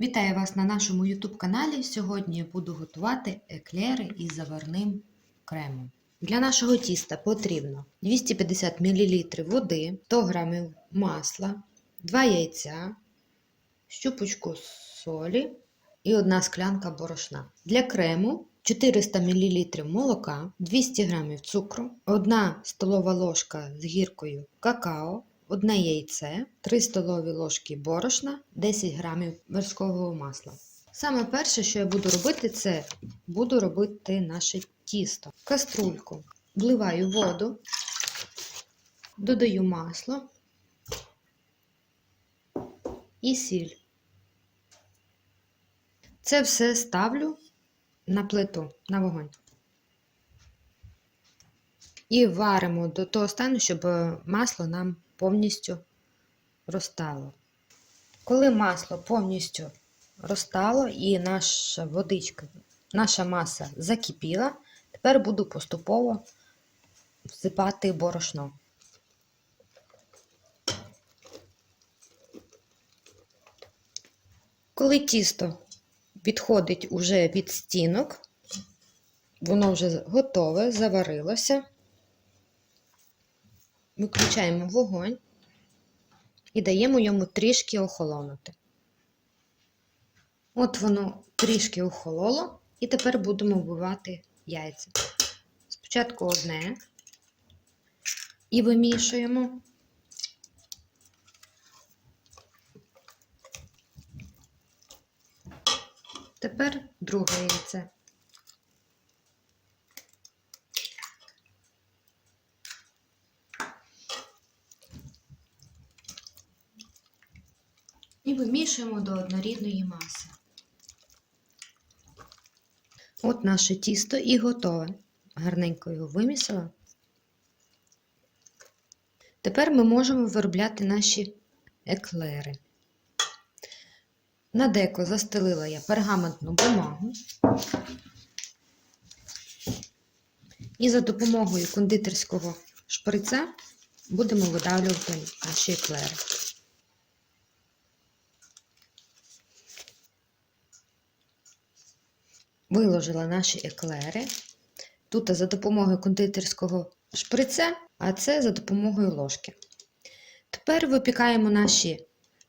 Вітаю вас на нашому YouTube каналі. Сьогодні я буду готувати еклери із заварним кремом. Для нашого тіста потрібно 250 мл води, 100 г масла, 2 яйця, щупочку солі і 1 склянка борошна. Для крему 400 мл молока, 200 г цукру, 1 столова ложка з гіркою какао, одне яйце, 3 столові ложки борошна, 10 грамів вершкового масла. Саме перше, що я буду робити, це буду робити наше тісто. Каструльку вливаю воду, додаю масло і сіль. Це все ставлю на плиту, на вогонь. І варимо до того стану, щоб масло нам повністю розтало. Коли масло повністю розтало і наша водичка, наша маса закипіла, тепер буду поступово всипати борошно. Коли тісто відходить уже від стінок, воно вже готове, заварилося. Виключаємо вогонь і даємо йому трішки охолонути. От воно трішки охололо, і тепер будемо вбивати яйця. Спочатку одне і вимішуємо. Тепер друге яйце. І вимішуємо до однорідної маси. От наше тісто і готове. Гарненько його вимісила. Тепер ми можемо виробляти наші еклери. На деко застелила я пергаментну бумагу. І за допомогою кондитерського шприця будемо видавлювати наші еклери. Виложила наші еклери. Тут за допомогою кондитерського шприця, а це за допомогою ложки. Тепер випікаємо наші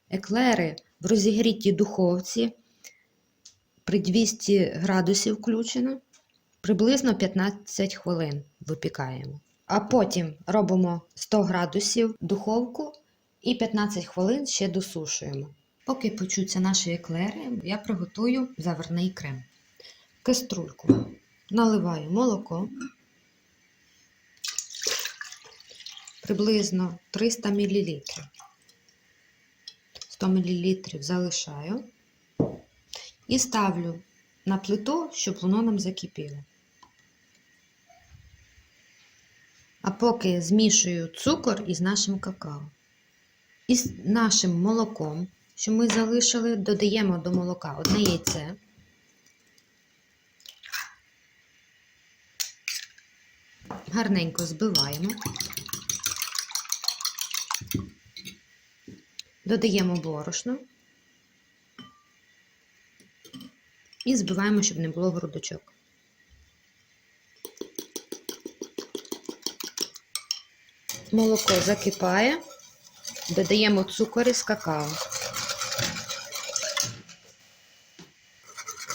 еклери в розігрітій духовці при 200 градусів включено. Приблизно 15 хвилин випікаємо. А потім робимо 100 градусів духовку і 15 хвилин ще досушуємо. Поки почуться наші еклери, я приготую заварний крем. Каструльку наливаю молоко, приблизно 300 мл. 100 мл залишаю і ставлю на плиту, щоб воно нам закипіло. А поки змішую цукор із нашим какао. Із нашим молоком, що ми залишили, додаємо до молока одне яйце. Гарненько збиваємо. Додаємо борошно і збиваємо, щоб не було грудочок. Молоко закипає, додаємо цукор із какао.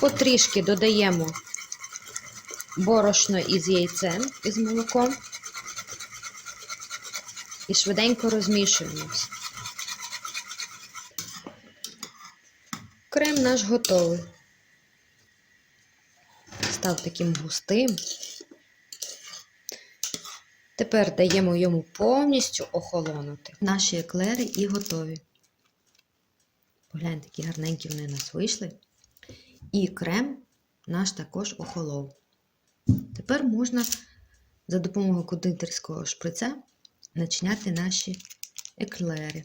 Потрішки додаємо борошно із яйцем, із молоком і швиденько розмішуємо. Крем наш готовий. Став таким густим. Тепер даємо йому повністю охолонути. Наші еклери і готові. Погляньте, які гарненькі вони у нас вийшли. І крем наш також охолов. Тепер можна за допомогою кондитерського шприця начиняти наші еклери.